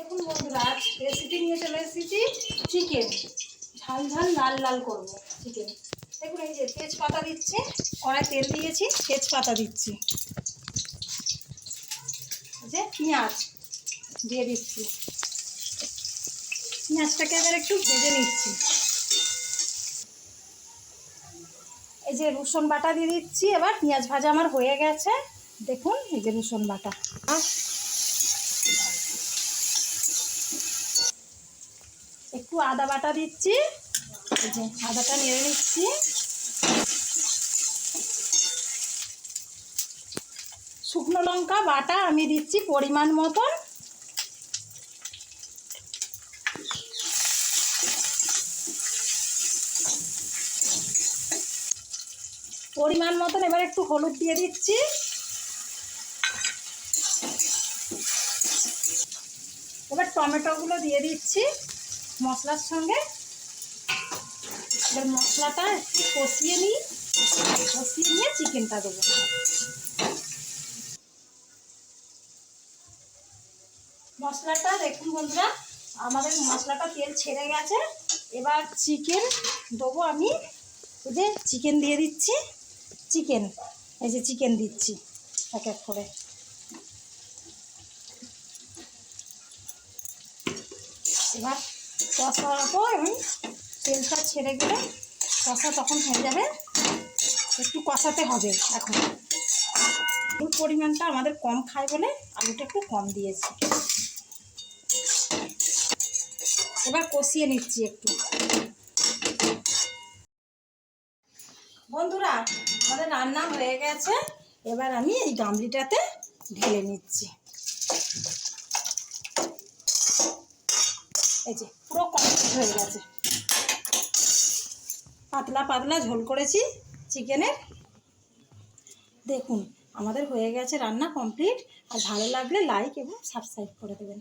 দেখুন বন্ধুরা, আজ রেসিপি নিয়ে চলে এসেছি চিকেন ঝাল ঝাল, লাল লাল করব চিকেন দেখুন এই যে তেজপাতা দিচ্ছি কড়াই তেল দিয়েছি, তেজপাতা দিচ্ছি। যে পেঁয়াজ দিয়ে দিচ্ছি। পেঁয়াজটাকে এবার একটু ভেজে নিচ্ছি। এই যে রসুন বাটা দিয়ে দিচ্ছি, এবার পেঁয়াজ ভাজা আমার হয়ে গেছে। দেখুন এই যে রসুন বাটা। একটু আদা বাটা দিচ্ছি। আদাটা নেড়ে নিচ্ছি। শুকনো লঙ্কা বাটা আমি দিচ্ছি পরিমাণ মতন। পরিমাণ মতন এবার একটু হলুদ দিয়ে দিচ্ছি। এবার টমেটোগুলো দিয়ে দিচ্ছি। মশলার সঙ্গে এবার মশলাটা একটু কষিয়ে নিই। কষিয়ে নিয়ে চিকেনটা দেবো। মশলাটা দেখুন বন্ধুরা, আমাদের মশলাটা তেল ছেড়ে গেছে। এবার চিকেন দেবো আমি। এই যে চিকেন দিয়ে দিচ্ছি। চিকেন এই যে চিকেন দিচ্ছি এক এক করে। এবার কষাবো এবং তেলটা ছেড়ে গেলে কষা তখন হয়ে যাবে। একটু কষাতে হবে এখন। আলুর পরিমাণটা আমাদের কম খায় বলে আলুটা একটু কম দিয়েছি। এবার কষিয়ে নিচ্ছি একটু। বন্ধুরা, আমাদের রান্না হয়ে গেছে। এবার আমি এই গামলিটাতে ঢেলে নিচ্ছি। এই যে, পুরো কমপ্লিট হয়ে গেছে। পাতলা পাতলা ঝোল করেছি চিকেনের। দেখুন, আমাদের হয়ে গেছে রান্না কমপ্লিট আর ভালো লাগলে লাইক এবং সাবস্ক্রাইব করে দেবেন।